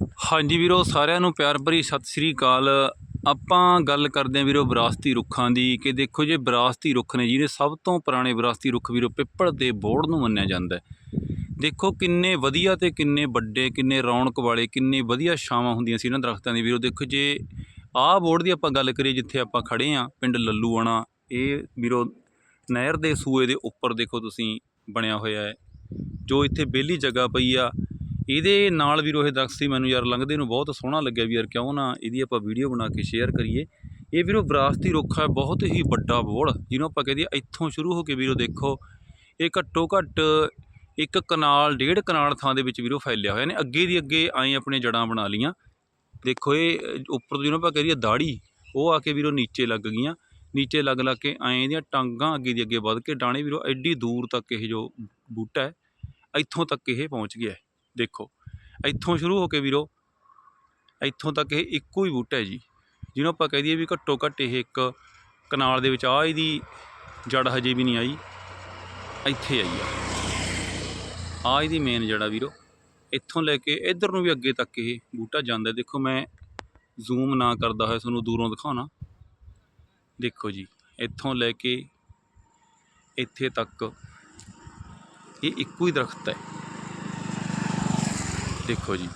ਹਾਂਜੀ ਵੀਰੋ, ਸਾਰਿਆਂ ਨੂੰ ਪਿਆਰ ਭਰੀ ਸਤਿ ਸ੍ਰੀ ਅਕਾਲ। ਆਪਾਂ ਗੱਲ ਕਰਦੇ ਹਾਂ ਵੀਰੋ ਵਿਰਾਸਤੀ ਰੁੱਖਾਂ ਦੀ, ਕਿ ਦੇਖੋ ਜੇ ਵਿਰਾਸਤੀ ਰੁੱਖ ਨੇ ਜਿਹਦੇ ਸਭ ਤੋਂ ਪੁਰਾਣੇ ਵਿਰਾਸਤੀ ਰੁੱਖ ਵੀਰੋ, ਪਿੱਪਲ ਦੇ ਬੋੜ ਨੂੰ ਮੰਨਿਆ ਜਾਂਦਾ ਦੇਖੋ ਕਿੰਨੇ ਵਧੀਆ ਤੇ ਕਿੰਨੇ ਵੱਡੇ, ਕਿੰਨੇ ਰੌਣਕ ਵਾਲੇ, ਕਿੰਨੇ ਵਧੀਆ ਛਾਵਾਂ ਹੁੰਦੀਆਂ ਸੀ ਇਹਨਾਂ ਦਰਖਤਾਂ ਦੀ। ਵੀਰੋ, ਦੇਖੋ ਜੇ ਆਹ ਬੋੜ ਦੀ ਆਪਾਂ ਗੱਲ ਕਰੀਏ, ਜਿੱਥੇ ਆਪਾਂ ਖੜੇ ਆਂ ਪਿੰਡ ਲੱਲੂਆਣਾ, ਇਹ ਵੀਰੋ ਨਹਿਰ ਦੇ ਸੂਏ ਦੇ ਉੱਪਰ ਦੇਖੋ ਤੁਸੀਂ ਬਣਿਆ ਹੋਇਆ ਹੈ, ਜੋ ਇੱਥੇ ਬੇਲੀ ਜਗ੍ਹਾ ਪਈ ਆ। ਇਹਦੇ ਨਾਲ ਵੀ ਰੋਹੇ ਦਰਖਤ ਸੀ ਮੈਨੂੰ ਯਾਰ ਲੰਘਦੇ ਨੂੰ ਬਹੁਤ ਸੋਹਣਾ ਲੱਗਿਆ ਵੀ ਯਾਰ ਕਿਉਂ ਨਾ ਇਹਦੀ ਆਪਾਂ ਵੀਡੀਓ ਬਣਾ ਕੇ ਸ਼ੇਅਰ ਕਰੀਏ। ਇਹ ਵੀਰੋ ਵਿਰਾਸਤੀ ਰੁੱਖ ਹੈ, ਬਹੁਤ ਹੀ ਵੱਡਾ ਬੋੜ ਜਿਹਨੂੰ ਆਪਾਂ ਕਹਦੇ ਇੱਥੋਂ ਸ਼ੁਰੂ ਹੋ ਕੇ ਵੀਰੋ ਦੇਖੋ। ਇਹ ਘੱਟੋ ਘੱਟ ਇੱਕ ਕਨਾਲ, ਡੇਢ ਕਨਾਲ ਥਾਂ ਦੇ ਵਿੱਚ ਵੀਰੋ ਫੈਲਿਆ ਹੋਇਆ ਨੇ। ਅੱਗੇ ਦੀ ਅੱਗੇ ਆਏ ਆਪਣੇ ਜੜਾਂ ਬਣਾ ਲੀਆਂ ਦੇਖੋ ਇਹ ਉੱਪਰ ਤੋਂ ਜਿਹਨੂੰ ਆਪਾਂ ਕਹਦੇ ਦਾੜੀ ਉਹ ਆ ਕੇ ਵੀਰੋ ਨੀਚੇ ਲੱਗ ਗਈਆਂ। ਨੀਚੇ ਲੱਗ ਲੱਗ ਕੇ ਆਏ ਦੀਆਂ ਟਾਂਗਾਂ ਅੱਗੇ ਦੀ ਅੱਗੇ ਵੱਧ ਕੇ ਡਾਣੇ ਵੀਰੋ ਐਡੀ ਦੂਰ ਤੱਕ ਇਹ ਜੋ ਬੂਟਾ ਹੈ, ਇੱਥੋਂ ਤੱਕ ਇਹ ਪਹੁੰਚ ਗਿਆ ਹੈ। ਦੇਖੋ, ਇੱਥੋਂ ਸ਼ੁਰੂ ਹੋ ਕੇ ਵੀਰੋ, ਇੱਥੋਂ ਤੱਕ ਇਹ ਇੱਕੋ ਹੀ ਬੂਟਾ ਹੈ ਜੀ, ਜਿਹਨੂੰ ਆਪਾਂ ਕਹਿ ਦਈਏ ਵੀ ਘੱਟੋ ਘੱਟ ਇਹ ਇੱਕ ਕਨਾਲ ਦੇ ਵਿੱਚ ਆ ਇਹਦੀ ਜੜ ਹਜੇ ਵੀ ਨਹੀਂ ਆਈ, ਇੱਥੇ ਆਈ ਆ। ਆ ਇਹਦੀ ਮੇਨ ਜੜਾ ਵੀਰੋ, ਇੱਥੋਂ ਲੈ ਕੇ ਇੱਧਰ ਨੂੰ ਵੀ ਅੱਗੇ ਤੱਕ ਇਹ ਬੂਟਾ ਜਾਂਦਾ। ਦੇਖੋ, ਮੈਂ ਜ਼ੂਮ ਨਾ ਕਰਦਾ ਹੋਇਆ, ਤੁਹਾਨੂੰ ਦੂਰੋਂ ਦਿਖਾਉਣਾ। ਦੇਖੋ ਜੀ, ਇੱਥੋਂ ਲੈ ਕੇ ਇੱਥੇ ਤੱਕ ਇਹ ਇੱਕੋ ਹੀ ਦਰਖਤ ਹੈ। ਦੇਖੋ ਜੀ।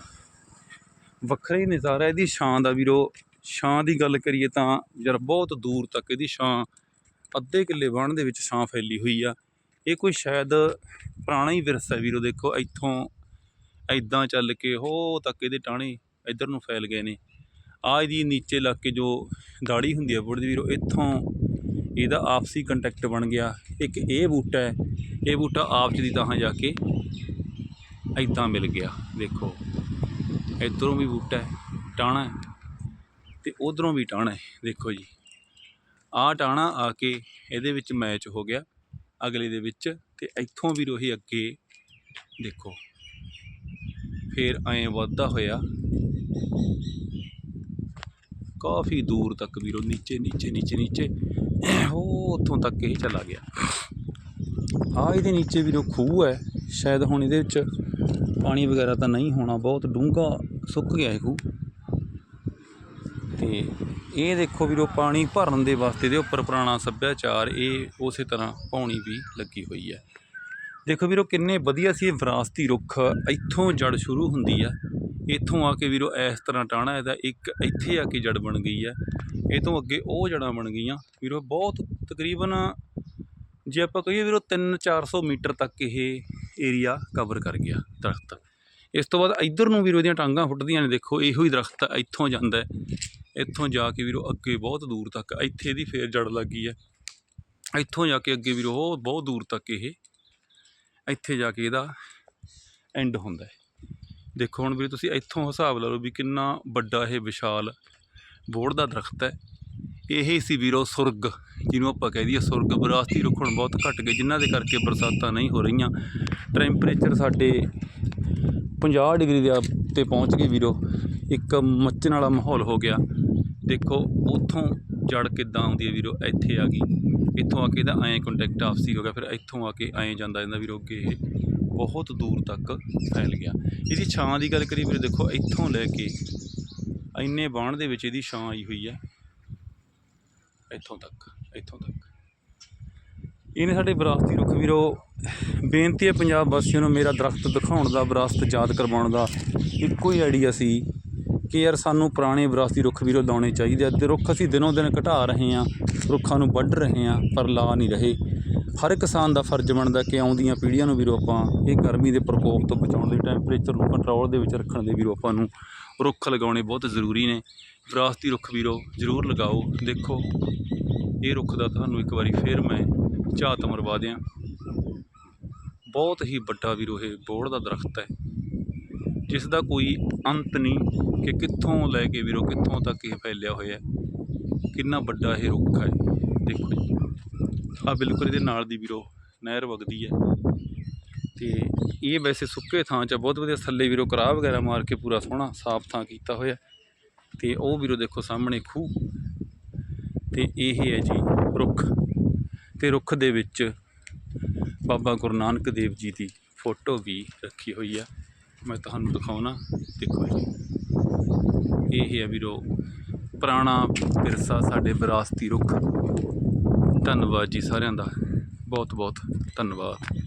ਵੱਖਰਾ ਹੀ ਨਜ਼ਾਰਾ, ਇਹਦੀ ਛਾਂ ਦਾ ਵੀਰੋ, ਛਾਂ ਦੀ ਗੱਲ ਕਰੀਏ ਤਾਂ ਯਾਰ ਬਹੁਤ ਦੂਰ ਤੱਕ ਇਹਦੀ ਛਾਂ, ਅੱਧੇ ਕਿੱਲੇ ਵਣ ਦੇ ਵਿੱਚ ਛਾਂ ਫੈਲੀ ਹੋਈ ਆ। ਇਹ ਕੋਈ ਸ਼ਾਇਦ ਪੁਰਾਣਾ ਹੀ ਵਿਰਸਾ ਵੀਰੋ, ਦੇਖੋ ਇੱਥੋਂ ਐਦਾਂ ਚੱਲ ਕੇ ਹੋ ਤੱਕ ਇਹਦੇ ਟਾਹਣੇ ਇੱਧਰ ਨੂੰ ਫੈਲ ਗਏ ਨੇ। ਆ ਇਹਦੀ ਨੀਚੇ ਲੱਗ ਕੇ ਜੋ ਦਾੜੀ ਹੁੰਦੀ ਹੈ ਬੁੜਦੀ ਵੀਰੋ, ਇੱਥੋਂ ਇਹਦਾ ਆਪਸੀ ਕੰਟੈਕਟ ਬਣ ਗਿਆ। ਇੱਕ ਇਹ ਬੂਟਾ ਹੈ, ਇਹ ਬੂਟਾ ਆਪ ਚ ਦੀ ਤਾਂ ਜਾ ਕੇ ਐਦਾਂ ਮਿਲ ਗਿਆ। ਦੇਖੋ ਇੱਧਰੋਂ ਵੀ ਬੂਟਾ ਹੈ ਟਾਣਾ ਹੈ ਤੇ ਉਧਰੋਂ ਵੀ ਟਾਣਾ ਹੈ। ਦੇਖੋ ਜੀ, ਆਹ ਟਾਣਾ ਆ ਕੇ ਇਹਦੇ ਵਿੱਚ ਮੈਚ ਹੋ ਗਿਆ ਅਗਲੇ ਦੇ ਵਿੱਚ ਤੇ ਇੱਥੋਂ ਵੀ ਰੋਹੀ ਅੱਗੇ। ਦੇਖੋ, ਫੇਰ ਐਂ ਵੱਧਦਾ ਹੋਇਆ। ਕਾਫੀ ਦੂਰ ਤੱਕ ਵੀਰੋ ਨੀਚੇ ਨੀਚੇ ਨੀਚੇ ਨੀਚੇ। ਉਹ ਉੱਥੋਂ ਤੱਕ ਇਹ ਚਲਾ ਗਿਆ। ਆ ਇਹਦੇ ਨੀਚੇ ਵੀਰੋ ਖੂਹ ਹੈ, ਸ਼ਾਇਦ ਹੁਣ ਇਹਦੇ ਵਿੱਚ ਪਾਣੀ ਵਗੈਰਾ ਤਾਂ ਨਹੀਂ ਹੋਣਾ, ਬਹੁਤ ਡੂੰਘਾ ਸੁੱਕ ਗਿਆ ਇਹ ਖੂਹ। ਤੇ ਇਹ ਦੇਖੋ ਵੀਰੋ, ਪਾਣੀ ਭਰਨ ਦੇ ਵਾਸਤੇ ਦੇ ਉੱਪਰ ਪੁਰਾਣਾ ਸੱਭਿਆਚਾਰ, ਇਹ ਉਸੇ ਤਰ੍ਹਾਂ ਪਾਉਣੀ ਵੀ ਲੱਗੀ ਹੋਈ ਹੈ। ਦੇਖੋ ਵੀਰੋ, ਕਿੰਨੇ ਵਧੀਆ ਸੀ ਇਹ ਵਿਰਾਸਤੀ ਰੁੱਖ, ਇੱਥੋਂ ਜੜ ਸ਼ੁਰੂ ਹੁੰਦੀ ਆ। ਇੱਥੋਂ ਆ ਕੇ ਵੀਰੋ, ਇਸ ਤਰ੍ਹਾਂ ਟਾਣਾ ਇਹਦਾ, ਇੱਕ ਇੱਥੇ ਆ ਕੇ ਜੜ ਬਣ ਗਈ ਹੈ ਇਹ ਤੋਂ ਅੱਗੇ ਉਹ ਜੜਾਂ ਬਣ ਗਈਆਂ। ਵੀਰੋ, ਬਹੁਤ ਤਕਰੀਬਨ ਜੇ ਆਪਾਂ ਕਹੀਏ ਵੀਰੋ 3-400 ਮੀਟਰ ਤੱਕ ਇਹ ਏਰੀਆ ਕਵਰ ਕਰ ਗਿਆ ਦਰਖਤ। ਇਸ ਤੋਂ ਬਾਅਦ ਇੱਧਰ ਨੂੰ ਵੀਰੋ ਦੀਆਂ ਟਾਂਗਾਂ ਫੁੱਟਦੀਆਂ ਨੇ, ਦੇਖੋ, ਇਹੋ ਹੀ ਦਰਖਤ ਇੱਥੋਂ ਜਾਂਦਾ ਇੱਥੋਂ ਜਾ ਕੇ ਵੀਰੋ ਅੱਗੇ ਬਹੁਤ ਦੂਰ ਤੱਕ, ਇੱਥੇ ਇਹਦੀ ਫੇਰ ਜੜ ਲੱਗੀ ਹੈ। ਇੱਥੋਂ ਜਾ ਕੇ ਅੱਗੇ ਵੀਰੋ ਬਹੁਤ ਦੂਰ ਤੱਕ ਇਹ, ਇੱਥੇ ਜਾ ਕੇ ਇਹਦਾ ਐਂਡ ਹੁੰਦਾ ਹੈ। ਦੇਖੋ ਹੁਣ ਵੀ ਤੁਸੀਂ ਇੱਥੋਂ ਹਿਸਾਬ ਲਾ ਲਓ ਵੀ ਕਿੰਨਾ ਵੱਡਾ ਇਹ ਵਿਸ਼ਾਲ ਬੋੜ ਦਾ ਦਰਖਤ ਹੈ। ਇਹ ਸੀ ਵੀਰੋ ਸੁਰਗ। ਜਿਹਨੂੰ ਆਪਾਂ ਕਹਿ ਦਈਏ ਸੁਰਗ ਵਿਰਾਸਤੀ ਰੁੱਖ ਹੁਣ ਬਹੁਤ ਘਟ ਗਏ, ਜਿਨ੍ਹਾਂ ਦੇ ਕਰਕੇ ਬਰਸਾਤਾਂ ਨਹੀਂ ਹੋ ਰਹੀਆਂ। ਟੈਂਪਰੇਚਰ ਸਾਡੇ 50 ਡਿਗਰੀ ਦੇ ਤੇ ਪਹੁੰਚ ਗਏ ਵੀਰੋ। ਇੱਕ ਮੱਚਣ ਵਾਲਾ ਮਾਹੌਲ ਹੋ ਗਿਆ। ਦੇਖੋ, ਉੱਥੋਂ ਜੜ ਕਿੱਦਾਂ ਆਉਂਦੀ ਹੈ ਵੀਰੋ, ਇੱਥੇ ਆ ਗਈ। ਇੱਥੋਂ ਆ ਕੇ ਇਹਦਾ ਐਂ ਕੰਟੈਕਟ ਆਪਸੀ ਹੋ ਗਿਆ, ਫਿਰ ਇੱਥੋਂ ਆ ਕੇ ਐਂ ਜਾਂਦਾ ਜਾਂਦਾ ਵੀਰੋ ਅੱਗੇ ਇਹ ਬਹੁਤ ਦੂਰ ਤੱਕ ਫੈਲ ਗਿਆ। ਇਹਦੀ ਛਾਂ ਦੀ ਗੱਲ ਕਰੀ ਵੀਰੋ, ਦੇਖੋ, ਇੱਥੋਂ ਲੈ ਕੇ ਇੰਨੇ ਬਾਣ ਦੇ ਵਿੱਚ ਇਹਦੀ ਛਾਂ ਆਈ ਹੋਈ ਹੈ, ਇੱਥੋਂ ਤੱਕ। ਇੱਥੋਂ ਤੱਕ। ਇਹਨੇ ਸਾਡੇ ਵਿਰਾਸਤੀ ਰੁੱਖ ਵੀਰੋ, ਬੇਨਤੀ ਹੈ ਪੰਜਾਬ ਵਾਸੀਆਂ ਨੂੰ ਮੇਰਾ ਦਰਖਤ ਦਿਖਾਉਣ ਦਾ, ਵਿਰਾਸਤ ਯਾਦ ਕਰਵਾਉਣ ਦਾ ਇੱਕੋ ਹੀ ਆਈਡੀਆ ਸੀ ਕਿ ਯਾਰ ਸਾਨੂੰ ਪੁਰਾਣੇ ਵਿਰਾਸਤੀ ਰੁੱਖ ਵੀਰੋ ਲਾਉਣੇ ਚਾਹੀਦੇ ਆ ਤੇ ਰੁੱਖ ਅਸੀਂ ਦਿਨੋਂ ਦਿਨ ਘਟਾ ਰਹੇ ਹਾਂ, ਰੁੱਖਾਂ ਨੂੰ ਵੱਢ ਰਹੇ ਹਾਂ, ਪਰ ਲਾ ਨਹੀਂ ਰਹੇ। ਹਰ ਕਿਸਾਨ ਦਾ ਫਰਜ਼ ਬਣਦਾ ਕਿ ਆਉਂਦੀਆਂ ਪੀੜ੍ਹੀਆਂ ਨੂੰ ਵੀਰੋ ਆਪਾਂ ਇਹ ਗਰਮੀ ਦੇ ਪ੍ਰਕੋਪ ਤੋਂ ਬਚਾਉਣ ਲਈ ਟੈਂਪਰੇਚਰ ਨੂੰ ਕੰਟਰੋਲ ਦੇ ਵਿੱਚ ਰੱਖਣ ਦੇ ਵੀਰੋ ਆਪਾਂ ਨੂੰ ਰੁੱਖ ਲਗਾਉਣੇ ਬਹੁਤ ਜ਼ਰੂਰੀ ਨੇ। ਵਿਰਾਸਤੀ ਰੁੱਖ ਵੀਰੋ, ਜ਼ਰੂਰ ਲਗਾਓ, ਦੇਖੋ। ਇਹ ਰੁੱਖ ਦਾ ਤੁਹਾਨੂੰ ਇੱਕ ਵਾਰੀ ਫੇਰ ਮੈਂ ਝਾਤ ਮਰਵਾ ਦਿਆਂ। ਬਹੁਤ ਹੀ ਵੱਡਾ ਵੀਰੋ ਇਹ ਬੋੜ ਦਾ ਦਰਖਤ ਹੈ। ਜਿਸ ਦਾ ਕੋਈ ਅੰਤ ਨਹੀਂ ਕਿ ਕਿੱਥੋਂ ਲੈ ਕੇ ਵੀਰੋ, ਕਿੱਥੋਂ ਤੱਕ ਇਹ ਫੈਲਿਆ ਹੋਇਆ ਕਿੰਨਾ ਵੱਡਾ ਇਹ ਰੁੱਖ ਹੈ, ਦੇਖੋ ਜੀ। ਆ ਬਿਲਕੁਲ ਇਹਦੇ ਨਾਲ ਦੀ ਵੀਰੋ ਨਹਿਰ ਵਗਦੀ ਹੈ। ਤੇ ਇਹ ਵੈਸੇ ਸੁੱਕੇ ਥਾਂ 'ਚ ਬਹੁਤ ਵਧੀਆ ਥੱਲੇ ਵੀਰੋ ਕਰਾਹ ਵਗੈਰਾ ਮਾਰ ਕੇ ਪੂਰਾ ਸੋਹਣਾ ਸਾਫ਼ ਥਾਂ ਕੀਤਾ ਹੋਇਆ ਤੇ ਉਹ ਵੀਰੋ ਦੇਖੋ ਸਾਹਮਣੇ ਖੂਹ। ਅਤੇ ਇਹ ਹੈ ਜੀ ਰੁੱਖ। ਅਤੇ ਰੁੱਖ ਦੇ ਵਿੱਚ ਬਾਬਾ ਗੁਰੂ ਨਾਨਕ ਦੇਵ ਜੀ ਦੀ ਫੋਟੋ ਵੀ ਰੱਖੀ ਹੋਈ ਆ। ਮੈਂ ਤੁਹਾਨੂੰ ਦਿਖਾਉਣਾ, ਦੇਖੋ ਜੀ। ਇਹ ਹੈ ਵੀਰੋ, ਪੁਰਾਣਾ ਵਿਰਸਾ, ਸਾਡੇ ਵਿਰਾਸਤੀ ਰੁੱਖ। ਧੰਨਵਾਦ ਜੀ ਸਾਰਿਆਂ ਦਾ। ਬਹੁਤ ਬਹੁਤ ਧੰਨਵਾਦ।